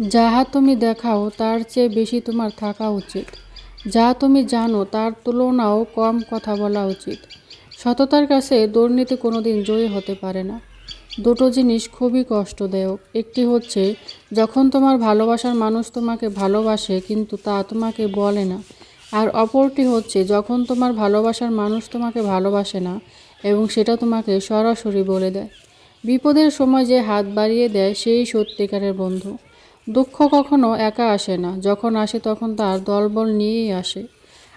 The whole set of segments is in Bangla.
যাহা তুমি দেখাও, তার চেয়ে বেশি তোমার থাকা উচিত। যা তুমি জানো, তার তুলনাও কম কথা বলা উচিত। সততার কাছে দুর্নীতি কোনোদিন জয়ী হতে পারে না। দুটো জিনিস খুবই কষ্টদায়ক। একটি হচ্ছে, যখন তোমার ভালোবাসার মানুষ তোমাকে ভালোবাসে, কিন্তু তা তোমাকে বলে না। আর অপরটি হচ্ছে, যখন তোমার ভালোবাসার মানুষ তোমাকে ভালোবাসে না, এবং সেটা তোমাকে সরাসরি বলে দেয়। বিপদের সময় যে হাত বাড়িয়ে দেয়, সেই সত্যিকারের বন্ধু। দুঃখ কখনো একা আসে না। যখন আসে তখন তার দলবল নিয়েই আসে।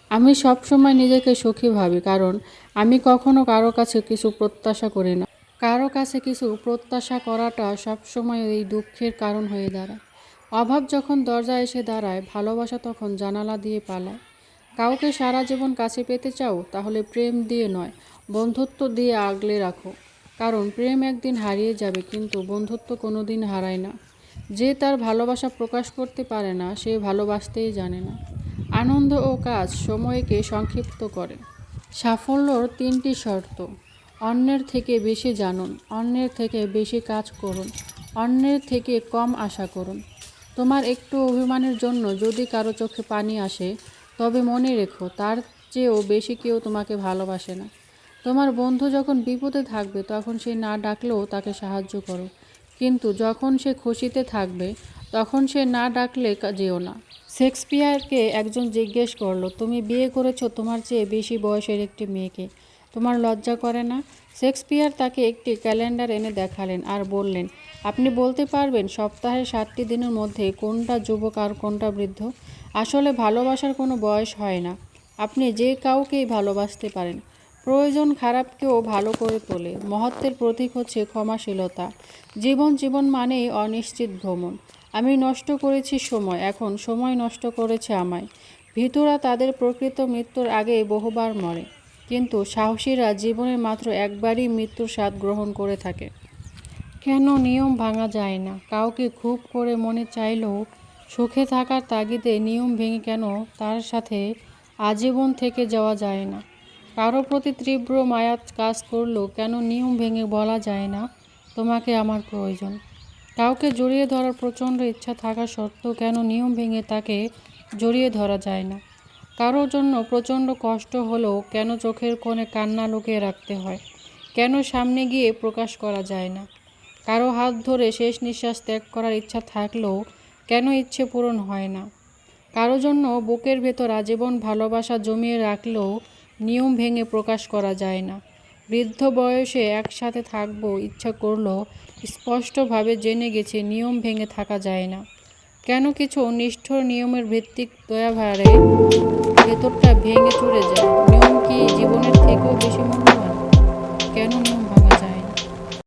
আমি সবসময় নিজেকে সুখী ভাবি, কারণ আমি কখনো কারও কাছে কিছু প্রত্যাশা করি না। কারও কাছে কিছু প্রত্যাশা করাটা সবসময় এই দুঃখের কারণ হয়ে দাঁড়ায়। অভাব যখন দরজা এসে দাঁড়ায়, ভালোবাসা তখন জানালা দিয়ে পালায়। কাউকে সারা জীবন কাছে পেতে চাও, তাহলে প্রেম দিয়ে নয়, বন্ধুত্ব দিয়ে আগলে রাখো। কারণ প্রেম একদিন হারিয়ে যাবে, কিন্তু বন্ধুত্ব কোনো দিন হারায় না। যে তার ভালোবাসা প্রকাশ করতে পারে না, সে ভালোবাসতেই জানে না। আনন্দ ও কাজ সময়কে সংক্ষিপ্ত করে। সাফল্যর তিনটি শর্ত। অন্যের থেকে বেশি জানুন, অন্যের থেকে বেশি কাজ করুন, অন্যের থেকে কম আশা করুন। তোমার একটু অভিমানের জন্য যদি কারও চোখে পানি আসে, তবে মনে রেখো, তার চেয়েও বেশি কেউ তোমাকে ভালোবাসে না। তোমার বন্ধু যখন বিপদে থাকবে, তখন সে না ডাকলেও তাকে সাহায্য করো। কিন্তু যখন সে খুশিতে থাকবে, তখন সে না ডাকলে যেও না। শেক্সপিয়ারকে একজন জিজ্ঞেস করল, তুমি বিয়ে করেছ তোমার চেয়ে বেশি বয়সের একটি মেয়েকে? তোমার লজ্জা করে না? শেক্সপিয়ার তাকে একটি ক্যালেন্ডার এনে দেখালেন আর বললেন, আপনি বলতে পারবেন সপ্তাহের সাতটি দিনের মধ্যে কোনটা যুবক আর কোনটা বৃদ্ধ? আসলে ভালোবাসার কোনো বয়স হয় না। আপনি যে কাউকেই ভালোবাসতে পারেন। প্রয়োজন খারাপকেও ভালো করে তোলে। মহত্বের প্রতীক হচ্ছে ক্ষমাশীলতা। জীবন জীবন মানেই অনিশ্চিত ভ্রমণ। আমি নষ্ট করেছি সময়, এখন সময় নষ্ট করেছে আমায়। ভিতুরা তাদের প্রকৃত মৃত্যুর আগে বহুবার মরে। কিন্তু সাহসীরা জীবনে মাত্র একবারই মৃত্যুর স্বাদ গ্রহণ করে থাকে। কেন নিয়ম ভাঙা যায় না? কাউকে খুব করে মনে চাইলেও সুখে থাকার তাগিদে নিয়ম ভেঙে কেন তার সাথে আজীবন থেকে যাওয়া যায় না? কারও প্রতি তীব্র মায়া কাজ করলেও কেন নিয়ম ভেঙে বলা যায় না? তোমাকে আমার প্রয়োজন। কাউকে জড়িয়ে ধরার প্রচণ্ড ইচ্ছা থাকা সত্ত্বেও কেন নিয়ম ভেঙে তাকে জড়িয়ে ধরা যায় না? কারোর জন্য প্রচণ্ড কষ্ট হলেও কেন চোখের কোণে কান্না লুকিয়ে রাখতে হয়? কেন সামনে গিয়ে প্রকাশ করা যায় না? কারও হাত ধরে শেষ নিঃশ্বাস ত্যাগ করার ইচ্ছা থাকলেও কেন ইচ্ছে পূরণ হয় না? কারও জন্য বুকের ভেতর আজীবন ভালোবাসা জমিয়ে রাখলেও নিয়ম ভেঙে প্রকাশ করা যায় না। বৃদ্ধ বয়সে একসাথে থাকব ইচ্ছা করলেও স্পষ্টভাবে জেনে গেছে নিয়ম ভেঙে থাকা যায় না। কেন কিছু নিষ্ঠুর নিয়মের ভিত্তিক দয়াভারে ভেতরটা ভেঙে চড়ে যায়? নিয়ম কি জীবনের থেকেও বেশি মূল্য